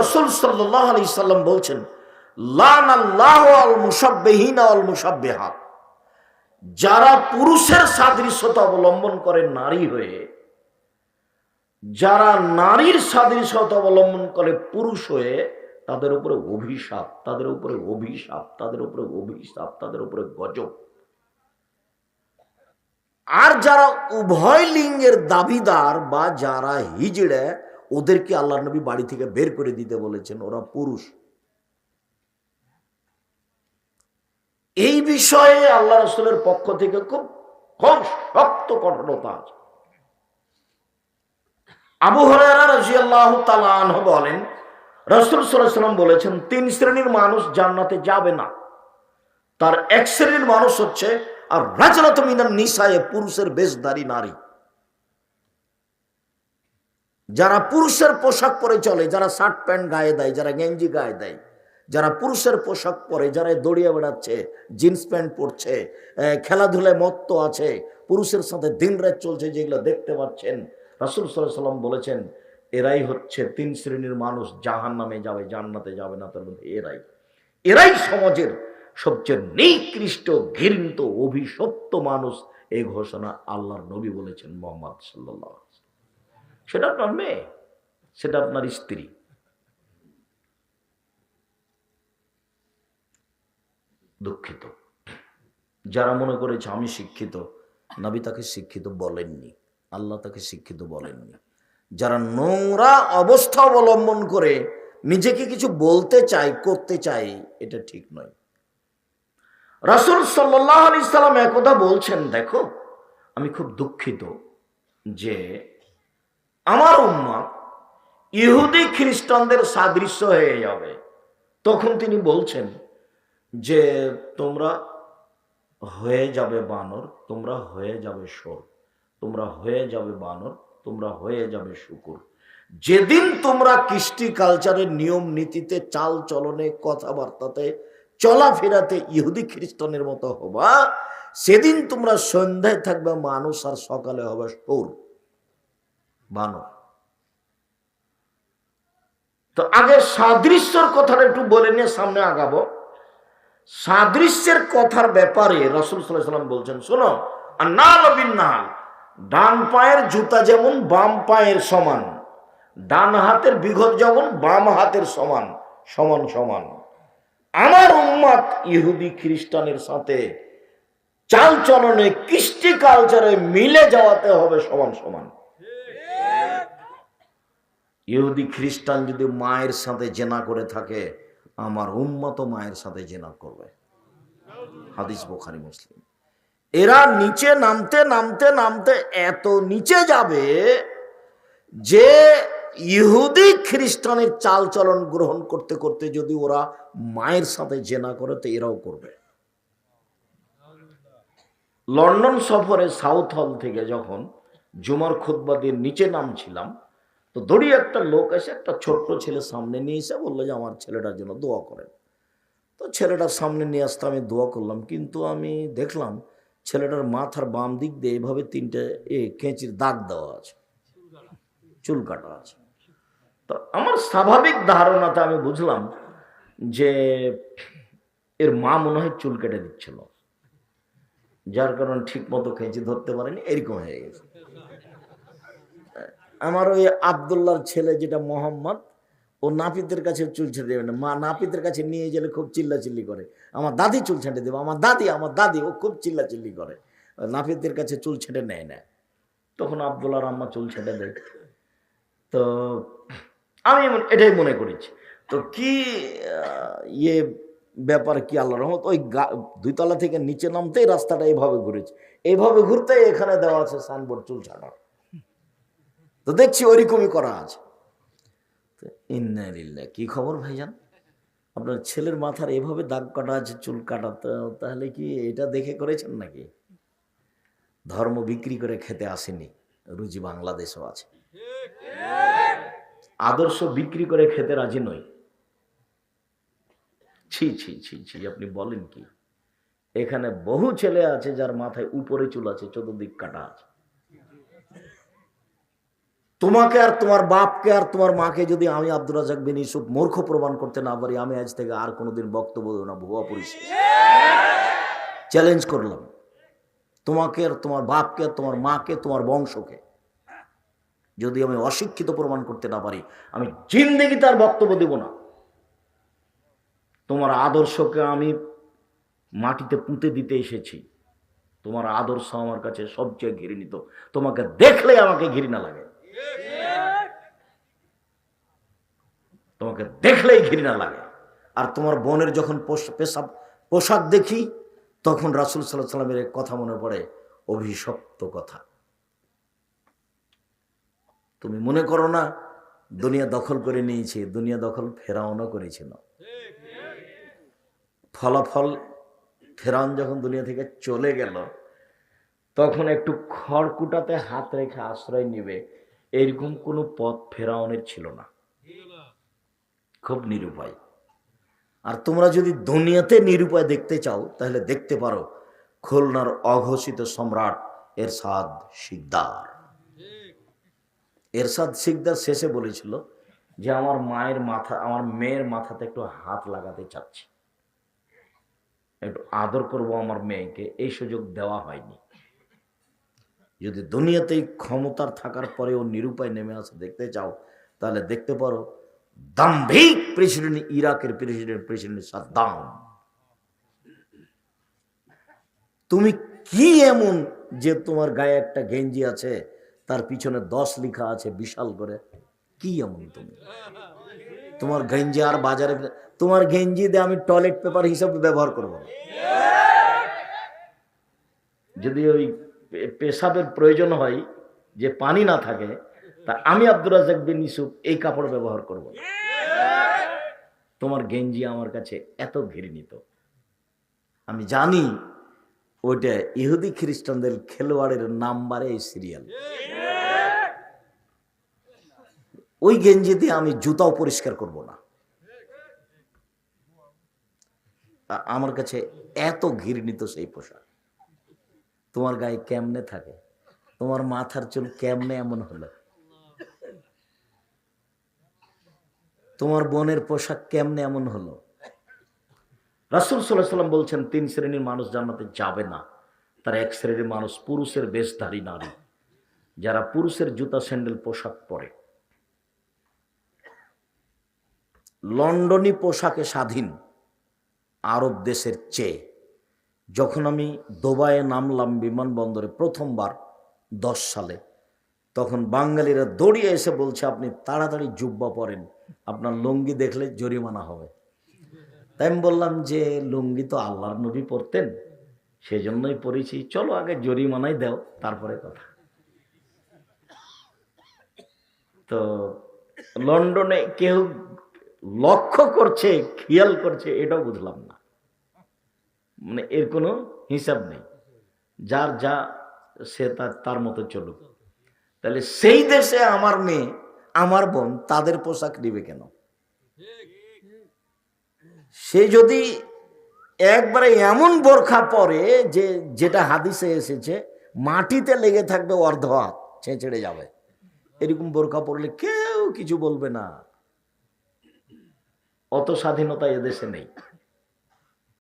রসুল সাল্লাহ আলি সাল্লাম বলছেন লান আল্লাহ আল মুসাব্বেহীন আল মুসাব্বেহাত যারা পুরুষের সাদৃশ্যতা অবলম্বন করে নারী হয়ে, যারা নারীর সাদৃশ্যতা অবলম্বন করে পুরুষ হয়ে, তাদের উপরে অভিশাপ, তাদের উপরে অভিশাপ, তাদের উপরে অভিশাপ, তাদের উপরে গজব। আর যারা উভয় লিঙ্গের দাবিদার বা যারা হিজড়ে ওদেরকে আল্লাহ নবী বাড়ি থেকে বের করে দিতে বলেছেন, ওরা পুরুষ। এই বিষয়ে আল্লাহ রসুলের পক্ষ থেকে খুব খুব শক্ত কঠোরতা আছে। আবু হরারা রাজিয়াল্লাহ তালাহ বলেন, রসুল সাল্লাম বলেছেন, তিন শ্রেণির মানুষ জান্নাতে যাবে না। তার এক শ্রেণির মানুষ হচ্ছে, আর রাজনাত মিনার নিশায় পুরুষের বেশধারী নারী। যারা পুরুষের পোশাক পরে চলে, যারা শার্ট প্যান্ট গায়ে দেয়, যারা গেঞ্জি গায়ে দেয়, যারা পুরুষের পোশাক পরে, যারা দড়িয়ে বেড়াচ্ছে, জিন্স প্যান্ট পরছে খেলাধুলায় মত্ত আছে, পুরুষের সাথে দিন রাত চলছে যেগুলো দেখতে পাচ্ছেন, রাসুল সাল্লাম বলেছেন, এরাই হচ্ছে তিন শ্রেণির মানুষ জাহান নামে যাবে, জান্নাতে যাবে না তার মধ্যে এরাই। এরাই সমাজের সবচেয়ে নিকৃষ্ট, ঘৃণিত, অভিশপ্ত মানুষ এই ঘোষণা আল্লাহর নবী বলেছেন মোহাম্মদ সাল্লাহ সেটা আপনার মেয়ে সেটা আপনার স্ত্রী। দুঃখিত। যারা মনে করেছে আমি শিক্ষিত, নবী তাকে শিক্ষিত বলেননি, আল্লাহ তাকে শিক্ষিত বলেননি। যারা নোংরা অবস্থা অবলম্বন করে নিজেকে কিছু বলতে চাই করতে চাই এটা ঠিক নয়। রাসুল সাল্লাহ আলি সাল্লাম একথা বলছেন, দেখো, আমি খুব দুঃখিত যে আমার উম্মা ইহুদি খ্রিস্টানদের সাদৃশ্য হয়ে যাবে। তখন তিনি বলছেন যে, তোমরা হয়ে যাবে বানর, তোমরা হয়ে যাবে সোর তোমরা হয়ে যাবে বানর, তোমরা হয়ে যাবে শুকুর। যেদিন তোমরা কৃষ্টি কালচারের নিয়ম নীতিতে, চাল চলনে, কথাবার্তাতে, চলাফেরাতে ইহুদি খ্রিস্টানের মতো হবা, সেদিন তোমরা সন্ধ্যায় থাকবে, মানুষ আর সকালে হবে সোর বানর তো আগে সাদৃশ্যর কথাটা একটু বলে নিয়ে সামনে আগাবো। সাদৃশ্যের কথার ব্যাপারে রসুল সাল্লাম বলছেন, শোনো নাল বিন্নাল, ডান পায়ের জুতা যেমন বাম পায়ের সমান, ডান হাতের বিঘত যেমন বাম হাতের সমান সমান সমান। আমার উম্মাদ ইহুদি খ্রিস্টানের সাথে চাল চলনে কৃষ্টি কালচারে মিলে যাওয়াতে হবে সমান সমান। ইহুদি খ্রিস্টান যদি মায়ের সাথে জেনা করে থাকে, আমার উম্মত মায়ের সাথে জেনা করবে। হাদিস বোখারি, মুসলিম। এরা নিচে নামতে নামতে নামতে এত নিচে যাবে যে ইহুদি খ্রিস্টানের চাল চলন গ্রহণ করতে করতে যদি ওরা মায়ের সাথে জেনা করে, তো এরাও করবে। লন্ডন সফরে সাউথ হল থেকে যখন জুমার খুদ্া নিচে নামছিলাম তো দড়ি একটা লোক এসে একটা ছোট্ট ছেলে সামনে নিয়ে এসে বলল যে, আমার ছেলেটার জন্য দোয়া করেন। তো ছেলেটার সামনে নিয়ে আসতে আমি দোয়া করলাম, কিন্তু আমি দেখলাম ছেলেটার মাথার বাম দিক দিয়ে এভাবে তিনটে এ কেঁচির দাগ দেওয়া আছে, চুল কাটা আছে। তো আমার স্বাভাবিক ধারণাতে আমি বুঝলাম যে এর মা মনে হয় চুল কেটে দিচ্ছিল, যার কারণ ঠিক মতো খেঁচি ধরতে পারেনি, এরকম হয়ে গেছে। আমার ওই আবদুল্লার ছেলে যেটা মোহাম্মদ, ও নাপিতের কাছে চুল ছেঁটে দেবে না। মা নাপিতের কাছে নিয়ে গেলে খুব চিল্লাচিল্লি করে। আমার দাদি চুল ছেঁটে দেবে। আমার দাদি আমার দাদি, ও খুব চিল্লাচিল্লি করে। নাপিতের কাছে চুল ছেঁটে নেয় না। তখন আবদুল্লার আম্মা চুল ছেঁটে দেয়। তো আমি এটাই মনে করেছি। তো কি ইয়ে ব্যাপার, কি আল্লাহ রহমত? ওই দুইতলা থেকে নিচে নামতেই রাস্তাটা এইভাবে ঘুরেছে। এইভাবে ঘুরতেই এখানে দেওয়া আছে সাইনবোর্ড চুল ছাড়া তো দেখছি ওইরকমই করা আছে। তো কি খবর ভাইজান? আপনার ছেলের মাথার এভাবে দাগ কাটা আছে, চুল কাটাতে তাহলে কি এটা দেখে করেছেন নাকি? ধর্ম বিক্রি করে খেতে আসেনি, রুজি বাংলাদেশও আছে। আদর্শ বিক্রি করে খেতে রাজি নই। ছি ছি ছি ছি, আপনি বলেন কি? এখানে বহু ছেলে আছে যার মাথায় উপরে চুল আছে, চতুর্দিক কাটা আছে। তোমাকে আর তোমার বাপকে আর তোমার মাকে যদি আমি আব্দুল রাজাক বিন ইউসুফ মূর্খ প্রমাণ করতে না পারি, আমি আজ থেকে আর কোনোদিন বক্তব্য দেবো না, ভুয়া পরিষেবা চ্যালেঞ্জ করলাম। তোমাকে আর তোমার বাপকে, তোমার মাকে, তোমার বংশকে যদি আমি অশিক্ষিত প্রমাণ করতে না পারি, আমি জিন্দেগি তার বক্তব্য দেব না। তোমার আদর্শকে আমি মাটিতে পুঁতে দিতে এসেছি। তোমার আদর্শ আমার কাছে সবচেয়ে ঘৃণিত। তোমাকে দেখলে আমাকে ঘৃণা লাগে। তোমাকে দেখলেই ঘৃণা লাগে। আর তোমার বোনের যখন পেশাব পোশাক দেখি, তখন রাসুল সাল্লাহ সাল্লামের কথা মনে পড়ে, অভিশপ্ত কথা। তুমি মনে করো না, দুনিয়া দখল করে নিয়েছে, দুনিয়া দখল ফেরাউনও করেছিল। ফলাফল, ফেরাউন যখন দুনিয়া থেকে চলে গেল, তখন একটু খড়কুটাতে হাত রেখে আশ্রয় নিবে এরকম কোনো পথ ফেরাউনের ছিল না। খুব নিরুপায়। আর তোমরা যদি দুনিয়াতে নিরুপায় দেখতে চাও, তাহলে দেখতে পারো খুলনার অঘোষিত সম্রাট এরশাদ সিকদার এরশাদ শিকদার শেষে বলেছিল যে, আমার মায়ের মাথা, আমার মেয়ের মাথাতে একটু হাত লাগাতে চাচ্ছি। একটু আদর করব আমার মেয়েকে, এই সুযোগ দেওয়া হয়নি। যদি দুনিয়াতেই ক্ষমতার থাকার পরেও নিরুপায় নেমে আসে, দেখতে চাও, তাহলে দেখতে পারো, দাম্ভিক প্রেসিডেন্ট ইরাকের প্রেসিডেন্ট প্রেসিডেন্ট সাদ্দাম। তুমি কি এমন যে তোমার গায়ে একটা গেঞ্জি আছে, তার পিছনে দশ লিখা আছে বিশাল করে? কি এমন তুমি? তোমার গেঞ্জি আর বাজারে তোমার গেঞ্জি দিয়ে আমি টয়লেট পেপার হিসাবে ব্যবহার করব যদি ওই পেশাবের প্রয়োজন হয় যে পানি না থাকে, তা আমি আব্দুর রাজাক বিন ইসুফ এই কাপড় ব্যবহার করব না। তোমার গেঞ্জি আমার কাছে এত ঘৃণিত। আমি জানি ওইটা ইহুদি খ্রিস্টানদের খেলোয়াড়ের নাম্বারে এই সিরিয়াল। ওই গেঞ্জি দিয়ে আমি জুতাও পরিষ্কার করব না। আমার কাছে এত ঘৃণিত সেই পোশাক। তোমার গায়ে কেমনে থাকে? তোমার মাথার চুল কেমনে এমন হলো? তোমার বোনের পোশাক কেমনে এমন হলো? রাসুল সাল্লাহ সাল্লাম বলছেন, তিন শ্রেণির মানুষ জান্নাতে যাবে না। তার এক শ্রেণির মানুষ পুরুষের বেশধারী নারী। যারা পুরুষের জুতা, স্যান্ডেল, পোশাক পরে। লন্ডনী পোশাকে স্বাধীন আরব দেশের চেয়ে যখন আমি দুবাইয়ে নামলাম বিমানবন্দরে প্রথমবার দশ সালে, তখন বাঙালিরা দৌড়িয়ে এসে বলছে, আপনি তাড়াতাড়ি জুব্বা পরেন, আপনার লুঙ্গি দেখলে জরিমানা হবে। তাই আমি বললাম যে, লুঙ্গি তো আল্লাহর নবী পরতেন, সেজন্যই পরেছি। চলো আগে জরিমানাই দাও, তারপরে কথা। তো লন্ডনে কেউ লক্ষ্য করছে, খেয়াল করছে, এটাও বুঝলাম না। মানে এর কোনো হিসাব নেই। যার যা, সে তার মতো চলুক। তাহলে সেই দেশে আমার মেয়ে, আমার বোন তাদের পোশাক নিবে কেন? সে যদি একবারে এমন বোরখা পরে যে, যেটা হাদিসে এসেছে, মাটিতে লেগে থাকবে অর্ধ হাত, ছেঁচড়ে যাবে। এরকম বোরখা পরলে কেউ কিছু বলবে না। অত স্বাধীনতা এদেশে নেই।